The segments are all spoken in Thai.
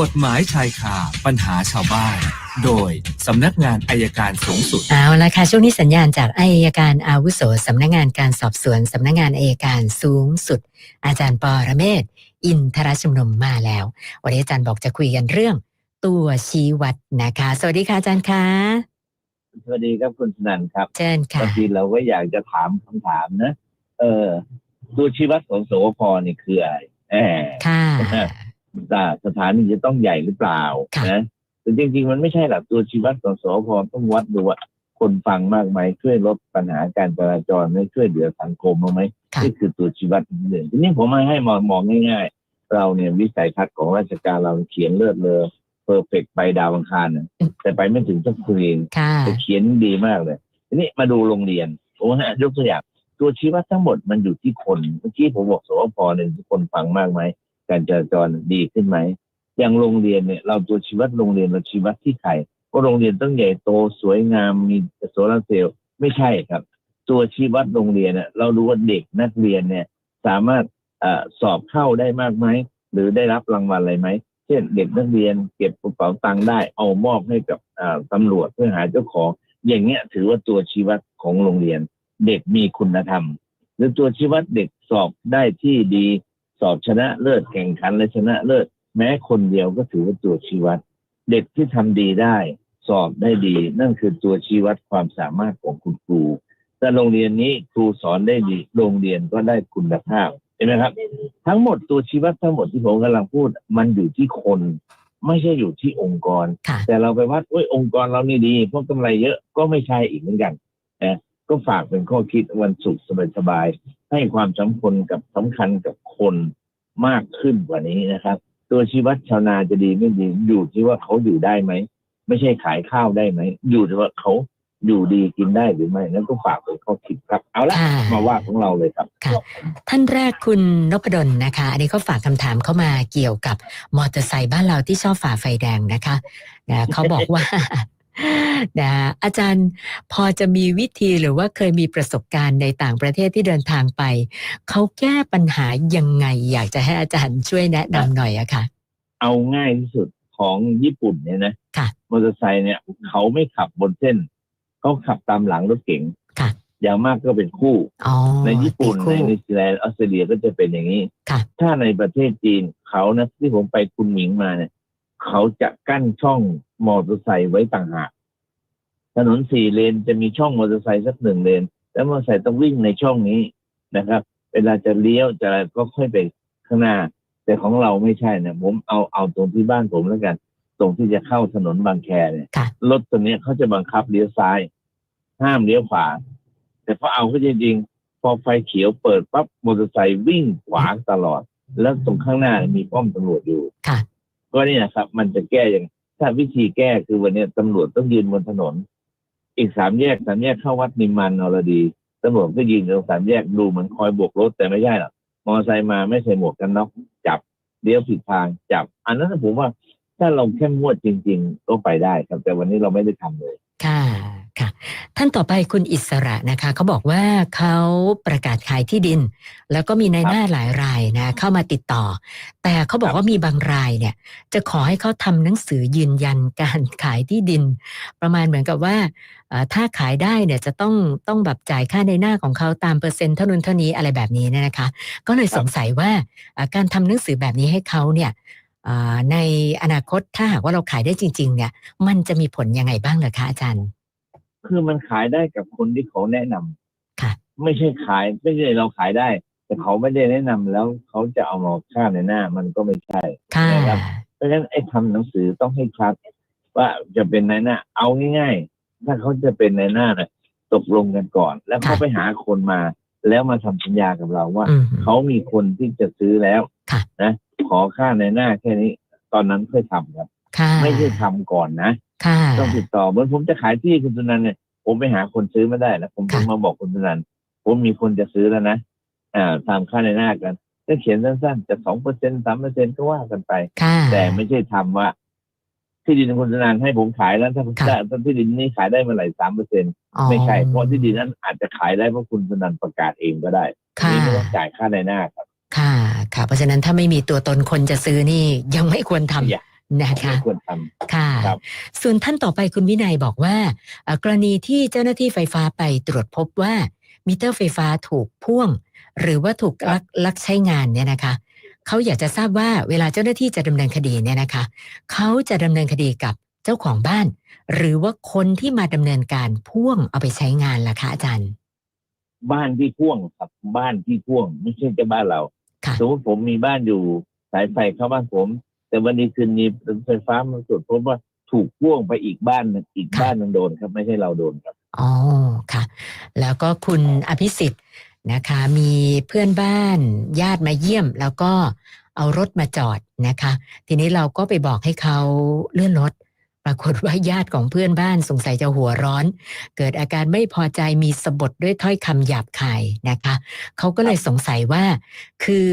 กฎหมายชายคาปัญหาชาวบ้าน โดยสำนักงานอายการสูงสุด เอาละค่ะช่วงนี้สัญญาณจากอายการอาวุโสสำนักงานการสอบสวนสำนักงานอายการสูงสุด อาจารย์ปอระเมศวร์อินทรชุมนุมมาแล้ววันนี้อาจารย์บอกจะคุยกันเรื่อง ตัวชี้วัดนะคะ สวัสดีค่ะอาจารย์คะสวัสดีครับคุณสนันครับเชิญค่ะบางทีเราก็อยากจะถามคำถามนะเออตัวชี้วัดของสวพนี่คืออะไรแหมค่ะแต่ สถานีจะต้องใหญ่หรือเปล่าค่ะนะแต่จริง ๆ มันไม่ใช่หรอกตัวชี้วัดของสวพต้องวัดดูว่าคนฟังมากไหมช่วยลดปัญหาการจราจรไม่ช่วยเหลือสังคมบ้างไหมค่ะนี่คือตัวชี้วัดหนึ่งทีนี้ผมมาให้มองมองง่าย ๆ เราเนี่ยวิสัยทัศน์ของราชการเราเขียนเลิศเลอเพอร์เฟกไปดาวอังคารน่ะแต่ไปไม่ถึงสักคืนค่ะแต่เขียนดีมากเลย ทีนี้มาดูโรงเรียนผมว่ายกตัวอย่างตัวชี้วัดทั้งหมดมันอยู่ที่คนเมื่อกี้ผมบอกสวพหนึ่งทุกคนฟังมากไหม การจราจรดีขึ้นไหมอย่างโรงเรียนเนี่ยเราตัวชีวัดโรงเรียนเราชีวัดที่ใครว่าโรงเรียนต้องใหญ่โตสวยงามมีโซลาร์เซลล์ไม่ใช่ครับ ตัวชีวัดโรงเรียนเนี่ยเราดูว่าเด็กนักเรียนเนี่ยสามารถอสอบเข้าได้มากไหมหรือได้รับรางวัลอะไรไหมเช่นเด็กนักเรียนเก็บกระเป๋าตังค์ได้เอามอบให้กับตำรวจเพื่อหาเจ้าของ อย่างเงี้ยถือว่าตัวชีวัดของโรงเรียน เด็กมีคุณธรรม หรือตัวชีวัดเด็กสอบได้ที่ดี สอบชนะเลิศแข่งขันและชนะเลิศแม้คนเดียวก็ถือว่าตัวชี้วัด เด็กที่ทำดีได้ สอบได้ดี นั่นคือตัวชี้วัดความสามารถของคุณครูแต่โรงเรียนนี้ครูสอนได้ดี โรงเรียนก็ได้คุณภาพเห็นไหมครับ ทั้งหมดตัวชี้วัดทั้งหมดที่ผมกำลังพูด มันอยู่ที่คน ไม่ใช่อยู่ที่องค์กรค่ะแต่เราไปวัดโอ้ยองค์กรเรานี่ดีเพราะกำไรเยอะก็ไม่ใช่อีกเหมือนกันนะก็ฝากเป็นข้อคิดวันศุกร์สบายๆ ให้ความสำคัญกับสำคัญกับคนมากขึ้นกว่านี้นะครับ ตัวชีวัดชาวนาจะดีไม่ดีอยู่ที่ว่าเขาอยู่ได้ไหมไม่ใช่ขายข้าวได้ไหมอยู่ที่ว่าเขาอยู่ดีกินได้หรือไม่นั่นก็ฝากเป็นข้อคิดครับ เอาละค่ะมาว่าของเราเลยครับค่ะท่านแรกคุณนพดลนะคะ อันนี้เขาฝากคำถามเข้ามาเกี่ยวกับมอเตอร์ไซค์บ้านเราที่ชอบฝ่าไฟแดงนะคะนะเขาบอกว่า นะอาจารย์พอจะมีวิธีหรือว่าเคยมีประสบการณ์ในต่างประเทศที่เดินทางไป เขาแก้ปัญหายังไง อยากจะให้อาจารย์ช่วยแนะนำหน่อยอะค่ะ เอาง่ายที่สุดของญี่ปุ่นเนี่ยนะค่ะมอเตอร์ไซค์เนี่ยเขาไม่ขับบนเส้น เขาขับตามหลังรถเก๋งค่ะ อย่างมากก็เป็นคู่อ๋อในญี่ปุ่นตีในคู่นิวซีแลนด์ออสเตรเลียก็จะเป็นอย่างนี้ค่ะถ้าในประเทศจีนเขานะที่ผมไปคุณหมิงมาเนี่ยเขาจะกั้นช่อง มอเตอร์ไซค์ไว้ต่างหากถนนสี่เลนจะมีช่องมอเตอร์ไซค์สักหนึ่งเลน แล้วมอเตอร์ไซค์ต้องวิ่งในช่องนี้นะครับ เวลาจะเลี้ยวจะอะไรก็ค่อยไปข้างหน้า แต่ของเราไม่ใช่นะผมเอาเอาตรงที่บ้านผมแล้วกัน ตรงที่จะเข้าถนนบางแคเนี่ยค่ะรถตัวเนี้ยเขาจะบังคับเลี้ยวซ้าย ห้ามเลี้ยวขวา แต่พอเอาเข้าจริงๆพอไฟเขียวเปิดปั๊บมอเตอร์ไซค์วิ่งขวางตลอด แล้วตรงข้างหน้ามีป้อมตำรวจอยู่ค่ะก็นี่นะครับ มันจะแก้อย่าง ถ้าวิธีแก้คือวันนี้ตำรวจต้องยืนบนถนน อีกสามแยกสามแยกเข้าวัดนิมมานนรดีตำรวจก็ยืนตรงสามแยกดูเหมือนคอยบวกรถแต่ไม่ใช่หรอกมอไซค์มาไม่ใส่หมวกกันน็อกจับเลี้ยวผิดทางจับ อันนั้นผมว่าถ้าเราเข้มงวดจริง ๆ ก็ไปได้ครับแต่วันนี้เราไม่ได้ทำเลย ค่ะ ท่านต่อไปคุณอิสระนะคะเขาบอกว่าเขาประกาศขายที่ดิน แล้วก็มีในายหน้าหลายรายนะเข้ามาติดต่อ แต่เขาบอกว่ามีบางรายเนี่ย จะขอให้เขาทำหนังสือยืนยันการขายที่ดิน ประมาณเหมือนกับว่าถ้าขายได้เนี่ยจะต้องต้องแบบจ่ายค่าในหน้าของเขาตามเปอร์เซ็นต์เท่านั้นเท่านี้อะไรแบบนี้เนี่ยนะคะ ก็เลยสงสัยว่าการทำหนังสือแบบนี้ให้เขาเนี่ยในอนาคตถ้าหากว่าเราขายได้จริง ๆ เนี่ย มันจะมีผลยังไงบ้างเหรอคะอาจารย์ คือมันขายได้กับคนที่เขาแนะนำค่ะ ไม่ใช่ขายไม่ใช่เราขายได้ แต่เขาไม่ได้แนะนำแล้วเขาจะเอามาค่าในหน้า มันก็ไม่ใช่ค่ะนะครับเพราะฉะนั้นไอ้ทำหนังสือต้องให้ชัดว่าจะเป็นนายหน้า เอาง่ายๆ ถ้าเขาจะเป็นนายหน้าเนี่ยตกลงกันก่อน แล้วเขาค่ะไปหาคนมา แล้วมาทำสัญญากับเราว่าอืมเขามีคนที่จะซื้อแล้วค่ะนะขอค่าในหน้าแค่นี้ ตอนนั้นค่อยทำครับค่ะไม่ใช่ทำก่อนนะ ค่ะต้องติดต่อเหมือนผมจะขายที่คุณสุนันท์เนี่ยผมไปหาคนซื้อไม่ได้แล้วผมถึงค่ะมาบอกคุณสุนันท์ผมมีคนจะซื้อแล้วนะอ่าตามค่าในหน้ากันก็เขียนสั้นๆจะสองเปอร์เซ็นสามเปอร์เซ็นก็ว่ากันไปค่ะแต่ไม่ใช่ทำว่า ที่ดินคุณสุนันท์ให้ผมขายแล้วถ้าค่ะถ้าที่ดินนี้ขายได้เมื่อไหร่สามเปอร์เซ็นอ๋อไม่ใช่เพราะที่ดินนั้นอาจจะขายได้เพราะคุณสุนันท์ประกาศเองก็ได้ค่ะนี่ไม่ต้องจ่ายค่าในหน้าครับ ค่ะ ค่ะ เพราะฉะนั้นถ้าไม่มีตัวตนคนจะซื้อนี่ยังไม่ควรทำอย่า นะคะไม่ควรทค่ะครับส่วนท่านต่อไปคุณวินัยบอกว่าเอ่อกรณีที่เจ้าหน้าที่ไฟฟ้าไปตรวจพบว่า มิเตอร์ไฟฟ้าถูกพ่วง หรือว่าถูกลักลักใช้งานเนี่ยนะคะเขาอยากจะทราบว่าเวลาเจ้าหน้าที่จะดำเนินคดีเนี่ยนะคะเขาจะดำเนินคดีกับเจ้าของบ้าน หรือว่าคนที่มาดำเนินการพ่วงเอาไปใช้งานล่ะคะอาจารย์ำบ้านที่พ่วงครับบ้านที่พ่วงไม่ใช่จะบ้านเราค่ะสมมติผมมีบ้านอยู่สายไฟเข้าบ้านผม แต่วันนี้คืนนี้ไฟฟ้ามันตรวจพบว่าถูกพ่วงไปอีกบ้านหนึ่งอีกค่ะบ้านหนึงโดนครับไม่ใช่เราโดนครับอ๋อค่ะ แล้วก็คุณอภิสิทธิ์นะคะ มีเพื่อนบ้านญาติมาเยี่ยม แล้วก็เอารถมาจอดนะคะ ทีนี้เราก็ไปบอกให้เขาเลื่อนรถ ปรากฏว่าญาติของเพื่อนบ้านสงสัยจะหัวร้อน เกิดอาการไม่พอใจมีสะบดด้วยถ้อยคำหยาบคายนะคะ เขาก็เลยสงสัยว่าคือ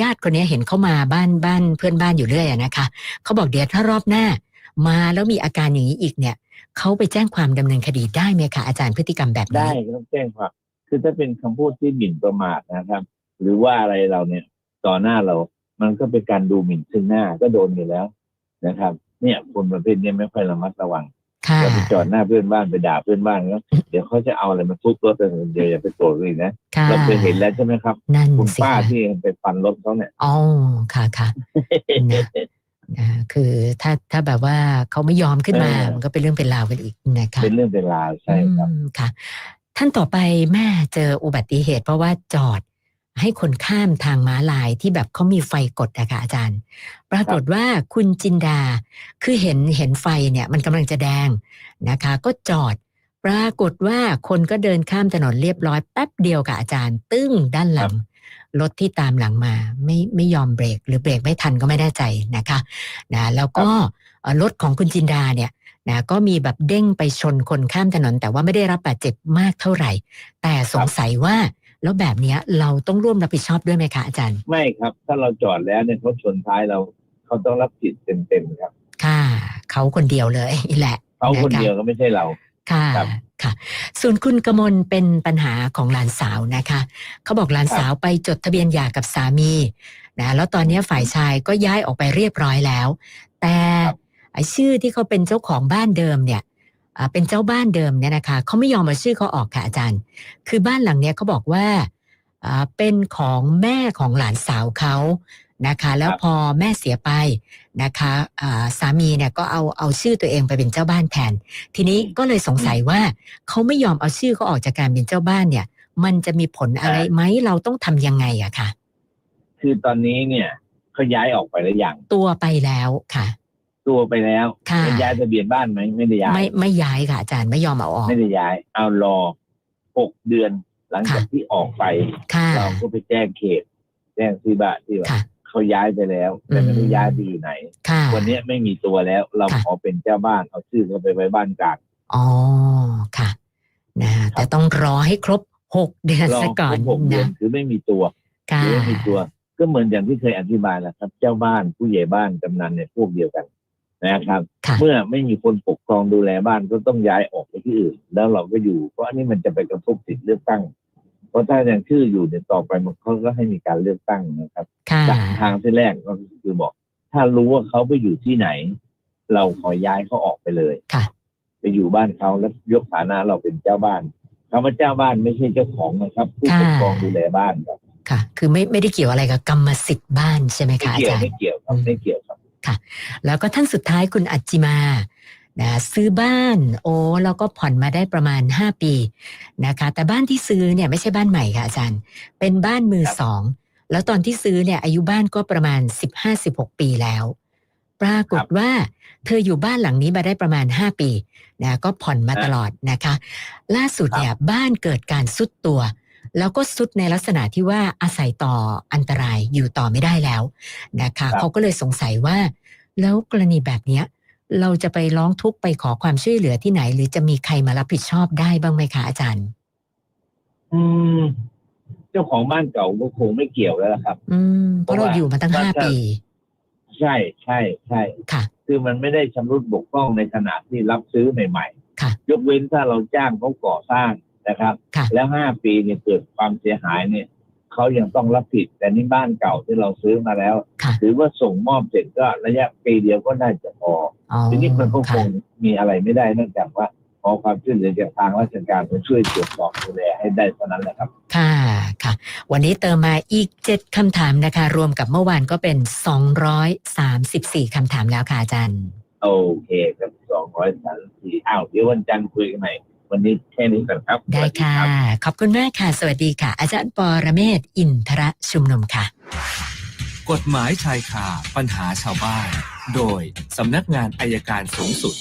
ญาติคนนี้เห็นเขามาบ้านบ้านเพื่อนบ้านอยู่เรื่อยนะคะเขาบอกเดี๋ยวถ้ารอบหน้า มาแล้วมีอาการอย่างนี้อีกเนี่ยเขาไปแจ้งความดำเนินคดีได้ไหมคะอาจารย์พฤติกรรมแบบได้นี้ต้องแจ้งความคือถ้าเป็นคำพูดที่หมิ่นประมาทนะครับ หรือว่าอะไรเราเนี่ยต่อหน้าเรา มันก็เป็นการดูหมิ่นซึ่งหน้าก็โดนอยู่แล้วนะครับ เนี่ยคนประเภทนี้ไม่ค่อยระมัดระวัง อย่าไปจอดหน้าเพื่อนบ้านไปด่าเพื่อนบ้านแล้วเดี๋ยวเขาจะเอาอะไรมาทุบรถเราเดี๋ยวอย่าไปโกรธเลยนะค่ะเราเคยเห็นแล้วใช่ไหมครับนั่นคุณสิป้าคะที่ไปฟันรถเขาเนี่ยอ๋อค่ะค่ะนะอ่าคือถ้าถ้าแบบว่าเขาไม่ยอมขึ้นมาเออมันก็เป็นเรื่องเป็นราวกันอีกนะคะเป็นเรื่องเป็นราวใช่ครับอืมค่ะ ท่านต่อไปแม่เจออุบัติเหตุเพราะว่าจอด ให้คนข้ามทางม้าลายที่แบบเขามีไฟกดอะค่ะอาจารย์ ปรากฏว่าคุณจินดาคือเห็นเห็นไฟเนี่ยมันกำลังจะแดงนะคะ ก็จอด ปรากฏว่าคนก็เดินข้ามถนนเรียบร้อยแป๊บเดียวค่ะอาจารย์ ตึ้งด้านหลังรถที่ตามหลังมาไม่ไม่ยอมเบรก หรือเบรกไม่ทันก็ไม่แน่ใจนะคะนะแล้วก็เอ่อรถของคุณจินดาเนี่ยนะก็มีแบบเด้งไปชนคนข้ามถนน แต่ว่าไม่ได้รับบาดเจ็บมากเท่าไหร่ แต่สงสัยว่า แล้วแบบเนี้ยเราต้องร่วมรับผิดชอบด้วยไหมคะอาจารย์ ไม่ครับ ถ้าเราจอดแล้วเนี่ยเขาชนท้ายเราเขาต้องรับผิดเต็มๆครับ ค่ะ เขาคนเดียวเลยแหละเขาคนเดียวก็ไม่ใช่เราค่ะครับค่ะ ส่วนคุณกมลเป็นปัญหาของหลานสาวนะคะ เขาบอกหลานสาวไปจดทะเบียนหย่ากับสามีนะแล้วตอนนี้ฝ่ายชายก็ย้ายออกไปเรียบร้อยแล้ว แต่ครับไอ้ชื่อที่เขาเป็นเจ้าของบ้านเดิมเนี่ยอ่า เป็นเจ้าบ้านเดิมเนี่ยนะคะเขาไม่ยอมมาชื่อเขาออกค่ะอาจารย์ คือบ้านหลังเนี้ยเขาบอกว่าอ่าเป็นของแม่ของหลานสาวเขานะคะ แล้วครับพอแม่เสียไปนะคะอ่าสามีเนี่ยก็เอาเอาชื่อตัวเองไปเป็นเจ้าบ้านแทน ทีนี้ก็เลยสงสัยว่าเขาไม่ยอมเอาชื่อเขาออกจากการเป็นเจ้าบ้านเนี่ย มันจะมีผลอะไรไหมเราต้องทำยังไงอะค่ะคือตอนนี้เนี่ยเขาย้ายออกไปแล้วอย่างตัวไปแล้วค่ะ ตัวไปแล้วค่ะไม่ย้ายทะเบียนบ้านไหมไม่ได้ย้ายไม่ไม่ย้ายค่ะอาจารย์ไม่ยอมเอาออก ไม่ได้ย้าย เอารอหกเดือนหลังจากค่ะที่ออกไป ค่ะ เราก็ไปแจ้งเขต แจ้งที่บ้านที่ว่าค่ะ เขาย้ายไปแล้ว แต่ไม่รู้อืมย้ายไปอยู่ไหน ค่ะ วันนี้ไม่มีตัวแล้ว เราค่ะ ขอเป็นเจ้าบ้านเอาชื่อเขาไปไว้บ้านกลาง อ๋อค่ะนะแต่ต้องรอให้ครบหกเดือนรอซะคก่รอนบหกเดือนนะคือไม่มีตัวค่ะหรือไม่มีตัว ก็เหมือนอย่างที่เคยอธิบายแหละครับ เจ้าบ้านผู้ใหญ่บ้านกำนันเนี่ยพวกเดียวกัน นะครับค่ะเมื่อไม่มีคนปกครองดูแลบ้านก็ต้องย้ายออกไปที่อื่น แล้วเราก็อยู่ เพราะอันนี้มันจะไปกระทบสิทธิเลือกตั้ง เพราะถ้าอย่างชื่ออยู่เนี่ยต่อไปมันเขาก็ให้มีการเลือกตั้งนะครับค่ะทางที่แรกก็คือบอก ถ้ารู้ว่าเขาไปอยู่ที่ไหน เราขอย้ายเขาออกไปเลยค่ะ ไปอยู่บ้านเขาแล้วยกฐานะเราเป็นเจ้าบ้านคำว่าเจ้าบ้านไม่ใช่เจ้าของนะครับผู้ปกครองดูแลบ้านครับค่ะ คือไม่ไม่ได้เกี่ยวอะไรกับกรรมสิทธิ์บ้านใช่ไหมไม่คะอาเกี่ยวจารย์ไม่เกี่ยวครับไม่เกี่ยว ครับแล้วก็ท่านสุดท้ายคุณอัจจิมานะซื้อบ้านโอ้แล้วก็ผ่อนมาได้ประมาณ 5 ปีนะคะ แต่บ้านที่ซื้อเนี่ยไม่ใช่บ้านใหม่ค่ะอาจารย์ เป็นบ้านมือครับสองแล้วตอนที่ซื้อเนี่ยอายุบ้านก็ประมาณ 15-16 ปีแล้ว ปรากฏว่าเธออยู่บ้านหลังนี้มาได้ประมาณ 5 ปีนะก็ผ่อนมาตลอดนะคะ ล่าสุดเนี่ยบ้านเกิดการซุดตัว แล้วก็ซุดในลักษณะที่ว่าอาศัยต่ออันตรายอยู่ต่อไม่ได้แล้วนะคะครับเขาก็เลยสงสัยว่า แล้วกรณีแบบเนี้ยเราจะไปร้องทุกข์ไปขอความช่วยเหลือที่ไหน หรือจะมีใครมารับผิดชอบได้บ้างไหมคะอาจารย์ อืม เจ้าของบ้านเก่าก็คงไม่เกี่ยวแล้วล่ะครับ อืมเพราะเราอยู่มาตั้งเพราะห้าว่าปี ใช่ใช่ใช่ค่ะ คือมันไม่ได้ชำรุดบกพร่องในขณะที่รับซื้อใหม่ค่ะๆยกเว้นถ้าเราจ้างเขาก่อสร้าง นะครับ ค่ะ แล้วห้าปีเนี่ยเกิดความเสียหายเนี่ยเขายังต้องรับผิด แต่นี่บ้านเก่าที่เราซื้อมาแล้ว ค่ะถือว่าส่งมอบเสร็จก็ระยะปีเดียวก็น่าจะพออ๋อทีนี้มันก็คค่ะงมีอะไรไม่ได้เนื่องจากว่าขอความช่วยเหลือจากทางราชการมาช่วยตรวจสอบดูแลให้ได้เท่านั้นแหละครับ ค่ะ ค่ะ วันนี้เติมมาอีกเจ็ดคำถามนะคะ รวมกับเมื่อวานก็เป็น 234คำถามแล้วค่ะอาจารย์ โอเคครับสองร้อยสามสี่อ้าวเดี๋ยววันจันทร์คุยกันใหม่ วันนี้แค่นี้ก่อนครับได้สวัสค่ะรับขอบคุณมากค่ะ สวัสดีค่ะ อาจารย์ปอระเมศวร์อินทรชุมนุมค่ะ กฎหมายชายคาปัญหาชาวบ้าน โดยสำนักงานอายการสูงสุด